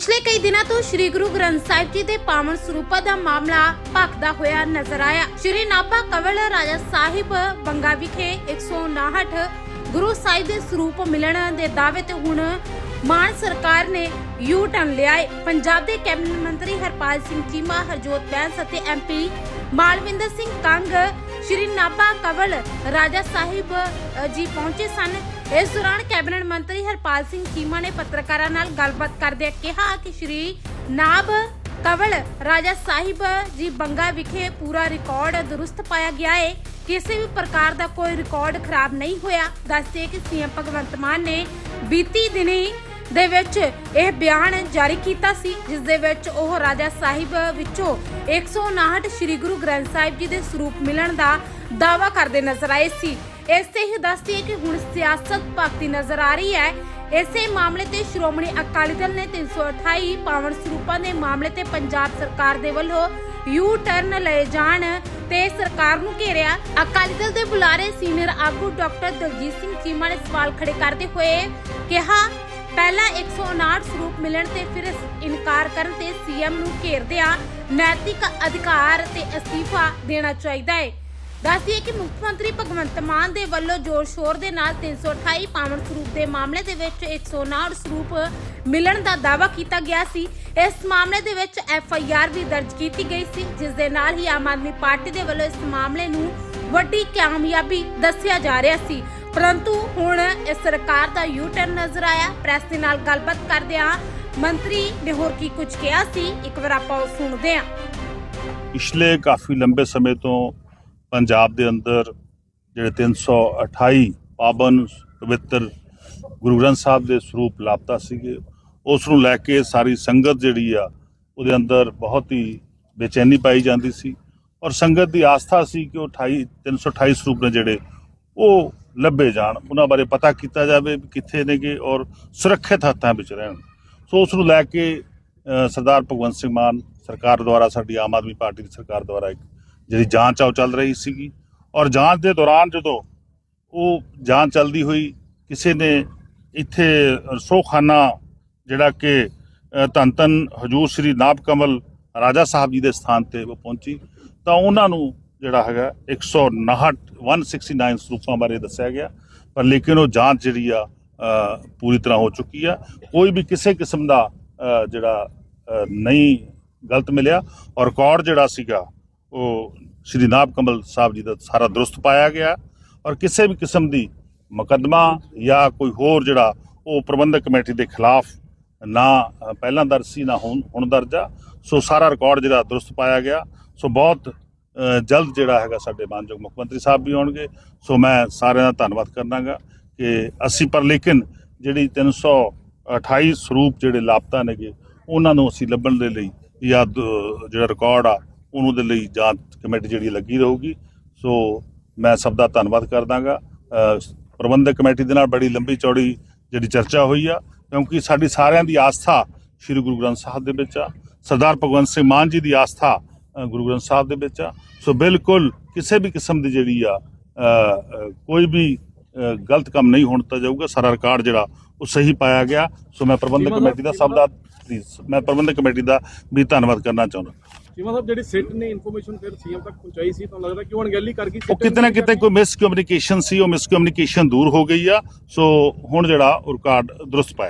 ਪਿਛਲੇ ਕਈ ਦਿਨਾਂ ਤੋਂ ਸ੍ਰੀ ਗੁਰੂ ਗ੍ਰੰਥ ਸਾਹਿਬ ਜੀ ਦੇ ਪਾਵਨ ਸਰੂਪਾਂ ਦਾ ਮਾਮਲਾ ਭਖਦਾ ਹੋਇਆ ਨਜ਼ਰ ਆਇਆ। ਸ੍ਰੀ ਨਾਭਾ ਕਵਲ ਰਾਜਾ ਸਾਹਿਬ ਬੰਗਾ ਵਿਖੇ 159 ਗੁਰੂ ਸਾਹਿਬ ਦੇ ਸਰੂਪ ਮਿਲਣ ਦੇ ਦਾਅਵੇ ਤੇ ਹੁਣ ਮਾਨ ਸਰਕਾਰ ਨੇ ਯੂ ਟਰਨ ਲਿਆ ਪੰਜਾਬ ਦੇ ਕੈਬਨਿਟ ਮੰਤਰੀ ਹਰਪਾਲ ਸਿੰਘ ਚੀਮਾ, ਹਰਜੋਤ ਬੈਂਸ ਅਤੇ ਐਮਪੀ ਮਾਲਵਿੰਦਰ ਸਿੰਘ ਕੰਗ ਸ਼੍ਰੀ ਨਾਭਾ ਕਵਲ ਰਾਜਾ ਸਾਹਿਬ ਜੀ ਪਹੁੰਚੇ ਸਨ। ਇਸ ਦੌਰਾਨ ਕੈਬਨਿਟ ਮੰਤਰੀ ਹਰਪਾਲ ਸਿੰਘ ਚੀਮਾ ਨੇ ਪੱਤਰਕਾਰਾਂ ਨਾਲ ਗੱਲਬਾਤ ਕਰਦਿਆਂ ਕਿਹਾ ਕਿ ਸ਼੍ਰੀ ਨਾਭ ਕਵਲ ਰਾਜਾ ਸਾਹਿਬ ਜੀ ਬੰਗਾ ਵਿਖੇ ਪੂਰਾ ਰਿਕਾਰਡ ਦਰੁਸਤ ਪਾਇਆ ਗਿਆ ਹੈ ਕਿਸੇ ਵੀ ਪ੍ਰਕਾਰ ਦਾ ਕੋਈ ਰਿਕਾਰਡ ਖਰਾਬ ਨਹੀਂ ਹੋਇਆ। ਦੱਸਦੇ ਕਿ ਸੀਐਮ ਭਗਵੰਤ ਮਾਨ ਨੇ ਬੀਤੀ ਦਿਨੀ ਦੇ ਵਿੱਚ ਇਹ ਬਿਆਨ ਜਾਰੀ ਕੀਤਾ ਸੀ, ਜਿਸ ਦੇ ਵਿੱਚ ਉਹ ਰਾਜਾ ਸਾਹਿਬ ਵਿੱਚੋਂ 159 ਸ੍ਰੀ ਗੁਰੂ ਗ੍ਰੰਥ ਸਾਹਿਬ ਜੀ ਦੇ ਸਰੂਪ ਮਿਲਣ ਦਾ ਦਾਅਵਾ ਕਰਦੇ ਨਜ਼ਰ ਆਏ ਸੀ। ਇਸੇ ਹੀ ਦੱਸਦੀ ਹੈ ਕਿ ਹੁਣ ਸਿਆਸਤ ਭਗਤੀ ਨਜ਼ਰ ਆ ਰਹੀ ਹੈ। ਇਸੇ ਮਾਮਲੇ ਤੇ ਸ਼੍ਰੋਮਣੀ ਅਕਾਲੀ ਦਲ ਨੇ 328 ਪਾਵਨ ਸਰੂਪਾਂ ਦੇ ਮਾਮਲੇ ਤੇ ਪੰਜਾਬ ਸਰਕਾਰ ਦੇ ਵੱਲੋਂ ਯੂ ਟਰਨ ਲਏ ਜਾਣ ਤੇ ਸਰਕਾਰ ਨੂੰ ਘੇਰਿਆ। ਅਕਾਲੀ ਦਲ ਦੇ ਬੁਲਾਰੇ ਸੀਨੀਅਰ ਆਗੂ ਡਾਕਟਰ ਦਲਜੀਤ ਸਿੰਘ ਚੀਮਾ ਨੇ ਸਵਾਲ ਖੜੇ ਕਰਦੇ ਹੋਏ ਕਿਹਾ ਪਹਿਲਾ 159 ਸਰੂਪ ਮਿਲਣ ਤੇ ਫਿਰ ਇਨਕਾਰ ਕਰਨ ਤੇ ਸੀਐਮ ਨੂੰ ਘੇਰਦਿਆਂ ਨੈਤਿਕ ਅਧਿਕਾਰ ਤੇ ਅਸਤੀਫਾ ਦੇਣਾ ਚਾਹੀਦਾ ਹੈ। ਦੱਸਦੀਏ ਕਿ ਮੁੱਖ ਮੰਤਰੀ ਭਗਵੰਤ ਮਾਨ ਦੇ ਵੱਲੋਂ ਜ਼ੋਰ ਸ਼ੋਰ ਦੇ ਨਾਲ 328 ਪਾਵਨ ਸਰੂਪ ਦੇ ਮਾਮਲੇ ਦੇ ਵਿੱਚ 159 ਸਰੂਪ ਮਿਲਣ ਦਾ ਦਾਅਵਾ ਕੀਤਾ ਗਿਆ ਸੀ। ਇਸ ਮਾਮਲੇ ਦੇ ਵਿੱਚ ਐਫ ਆਈ ਆਰ ਵੀ ਦਰਜ ਕੀਤੀ ਗਈ ਸੀ, ਜਿਸ ਦੇ ਨਾਲ ਹੀ ਆਮ ਆਦਮੀ ਪਾਰਟੀ ਦੇ ਵੱਲੋਂ ਇਸ ਮਾਮਲੇ ਨੂੰ ਵੱਡੀ ਕਾਮਯਾਬੀ ਦੱਸਿਆ ਜਾ ਰਿਹਾ ਸੀ। ਪਰੰਤੂ ਹੁਣ ਇਸ ਸਰਕਾਰ ਦਾ ਯੂ ਟਰਨ ਨਜ਼ਰ ਆਇਆ। ਪ੍ਰੈਸ ਦੇ ਨਾਲ ਗੱਲਬਾਤ ਕਰਦਿਆਂ ਮੰਤਰੀ ਨੇ ਹੋਰ ਕੀ ਕੁਝ ਕਿਹਾ ਸੀ? ਇੱਕ ਵਾਰ ਆਪਾਂ ਸੁਣਦੇ ਹਾਂ। ਪਿਛਲੇ ਕਾਫੀ ਲੰਬੇ ਸਮੇਂ ਤੋਂ ਪੰਜਾਬ ਦੇ ਅੰਦਰ ਜਿਹੜੇ 328 ਪਾਵਨ ਪਵਿੱਤਰ ਗੁਰੂ ਗ੍ਰੰਥ ਸਾਹਿਬ ਦੇ ਸਰੂਪ ਲਾਪਤਾ ਸੀਗੇ। ਉਸ ਨੂੰ ਲੈ ਕੇ ਸਾਰੀ ਸੰਗਤ ਜਿਹੜੀ ਆ, ਉਹਦੇ ਅੰਦਰ ਬਹੁਤ ਹੀ ਬੇਚੈਨੀ ਪਾਈ ਜਾਂਦੀ ਸੀ। ਔਰ ਸੰਗਤ ਦੀ ਆਸਥਾ ਸੀ ਕਿ ਉਹ 28 328 ਸਰੂਪ ਨੇ ਜਿਹੜੇ ਉਹ ਲੱਭੇ ਜਾਣ ਉਹਨਾਂ ਬਾਰੇ ਪਤਾ ਕੀਤਾ ਜਾਵੇ ਵੀ ਕਿੱਥੇ ਨੇਗੇ ਔਰ ਸੁਰੱਖਿਅਤ ਹੱਥਾਂ ਵਿੱਚ ਰਹਿਣ। ਸੋ ਉਸ ਨੂੰ ਲੈ ਕੇ ਸਰਦਾਰ ਭਗਵੰਤ ਸਿੰਘ ਮਾਨ ਸਰਕਾਰ ਦੁਆਰਾ ਸਾਡੀ ਆਮ ਆਦਮੀ ਪਾਰਟੀ ਦੀ ਸਰਕਾਰ ਦੁਆਰਾ ਇੱਕ ਜਿਹੜੀ ਜਾਂਚ ਆ ਉਹ ਚੱਲ ਰਹੀ ਸੀਗੀ। ਔਰ ਜਾਂਚ ਦੇ ਦੌਰਾਨ ਜਦੋਂ ਉਹ ਜਾਂਚ ਚੱਲਦੀ ਹੋਈ ਕਿਸੇ ਨੇ ਇੱਥੇ ਰਸੋਖਾਨਾ ਜਿਹੜਾ ਕਿ ਅ, ਧੰਨ ਧੰਨ ਹਜੂਰ ਸ੍ਰੀ ਨਾਭ ਕਮਲ ਰਾਜਾ ਸਾਹਿਬ ਜੀ ਦੇ ਸਥਾਨ ਤੇ ਉਹ ਪਹੁੰਚੀ ਤਾਂ ਉਹਨਾਂ ਨੂੰ ਜਿਹੜਾ ਹੈਗਾ 159 169 ਸਰੂਪਾਂ ਬਾਰੇ ਦੱਸਿਆ ਗਿਆ। ਪਰ ਲੇਕਿਨ ਉਹ ਜਾਂਚ ਜਿਹੜੀ ਆ ਪੂਰੀ ਤਰ੍ਹਾਂ ਹੋ ਚੁੱਕੀ ਆ। ਕੋਈ ਵੀ ਕਿਸੇ ਕਿਸਮ ਦਾ ਜਿਹੜਾ ਨਹੀਂ ਗਲਤ ਮਿਲਿਆ। ਔਰ ਰਿਕਾਰਡ ਜਿਹੜਾ ਸੀਗਾ, ਉਹ ਸ਼੍ਰੀ ਨਾਭ ਕਮਲ ਸਾਹਿਬ ਜੀ ਦਾ ਸਾਰਾ ਦਰੁਸਤ ਪਾਇਆ ਗਿਆ। ਔਰ ਕਿਸੇ ਵੀ ਕਿਸਮ ਦੀ ਮੁਕੱਦਮਾ ਜਾਂ ਕੋਈ ਹੋਰ ਜਿਹੜਾ, ਉਹ ਪ੍ਰਬੰਧਕ ਕਮੇਟੀ ਦੇ ਖਿਲਾਫ ਨਾ ਪਹਿਲਾਂ ਦਰਜ ਸੀ, ਨਾ ਹੁਣ ਹੁਣ ਦਰਜ ਆ। ਸੋ ਸਾਰਾ ਰਿਕਾਰਡ ਜਿਹੜਾ ਦਰੁਸਤ ਪਾਇਆ ਗਿਆ। ਸੋ ਬਹੁਤ ਜਲਦ ਜਿਹੜਾ ਹੈਗਾ ਸਾਡੇ ਮਾਨਯੋਗ ਮੁੱਖ ਮੰਤਰੀ ਸਾਹਿਬ ਵੀ ਆਉਣਗੇ। ਸੋ ਮੈਂ ਸਾਰਿਆਂ ਦਾ ਧੰਨਵਾਦ ਕਰਨਾਗਾ ਕਿ ਅਸੀਂ ਪਰ ਲੇਕਿਨ ਜਿਹੜੀ 328 ਸਰੂਪ ਜਿਹੜੇ ਲਾਪਤਾ ਨੇਗੇ, ਉਹਨਾਂ ਨੂੰ ਅਸੀਂ ਲੱਭਣ ਦੇ ਲਈ ਜਾਂ ਜਿਹੜਾ ਰਿਕਾਰਡ ਆ, ਉਹਨੂੰ ਦੇ ਲਈ ਜਾਂਚ ਕਮੇਟੀ ਜਿਹੜੀ ਲੱਗੀ ਰਹੂਗੀ। ਸੋ ਮੈਂ ਸਭ ਦਾ ਧੰਨਵਾਦ ਕਰਦਾਗਾ। ਪ੍ਰਬੰਧਕ ਕਮੇਟੀ ਦੇ ਨਾਲ ਬੜੀ ਲੰਬੀ ਚੌੜੀ ਜਿਹੜੀ ਚਰਚਾ ਹੋਈ ਆ, ਕਿਉਂਕਿ ਸਾਡੀ ਸਾਰਿਆਂ ਦੀ ਆਸਥਾ ਸ੍ਰੀ ਗੁਰੂ ਗ੍ਰੰਥ ਸਾਹਿਬ ਦੇ ਵਿੱਚ ਆ। ਸਰਦਾਰ ਭਗਵੰਤ ਸਿੰਘ ਮਾਨ ਜੀ ਦੀ ਆਸਥਾ ਗੁਰੂ ਗ੍ਰੰਥ ਸਾਹਿਬ ਦੇ ਵਿੱਚ ਆ। ਸੋ ਬਿਲਕੁਲ ਕਿਸੇ ਵੀ ਕਿਸਮ ਦੀ ਜਿਹੜੀ ਆ ਕੋਈ ਵੀ ਗਲਤ ਕੰਮ ਨਹੀਂ ਹੋਣ ਦਿੱਤਾ ਜਾਊਗਾ। ਸਾਰਾ ਰਿਕਾਰਡ ਜਿਹੜਾ ਉਹ ਸਹੀ ਪਾਇਆ ਗਿਆ। ਸੋ ਮੈਂ ਪ੍ਰਬੰਧਕ ਕਮੇਟੀ ਦਾ ਸਭ ਦਾ ਮੈਂ ਪ੍ਰਬੰਧਕ ਕਮੇਟੀ ਦਾ ਵੀ ਧੰਨਵਾਦ ਕਰਨਾ ਚਾਹੁੰਦਾ। ਚੀਮਾ ਸਾਹਿਬ ਜਿਹੜੀ ਸਿੱਟ ਨੇ ਇਨਫੋਰਮੇਸ਼ਨ ਫਿਰ ਸੀਐਮ ਤੱਕ ਪਹੁੰਚਾਈ ਸੀ ਤੁਹਾਨੂੰ ਲੱਗਦਾ ਕਿ ਉਹ ਅਣਗਹਿਲੀ ਕਰ ਗਈ? ਉਹ ਕਿਤੇ ਨਾ ਕਿਤੇ ਕੋਈ ਮਿਸ ਕਮਿਊਨੀਕੇਸ਼ਨ ਸੀ ਉਹ ਮਿਸ ਕਮਿਊਨੀਕੇਸ਼ਨ ਦੂਰ ਹੋ ਗਈ ਆ। ਸੋ ਹੁਣ ਜਿਹੜਾ ਉਹ ਰਿਕਾਰਡ ਦਰੁਸਤ ਪਾਇਆ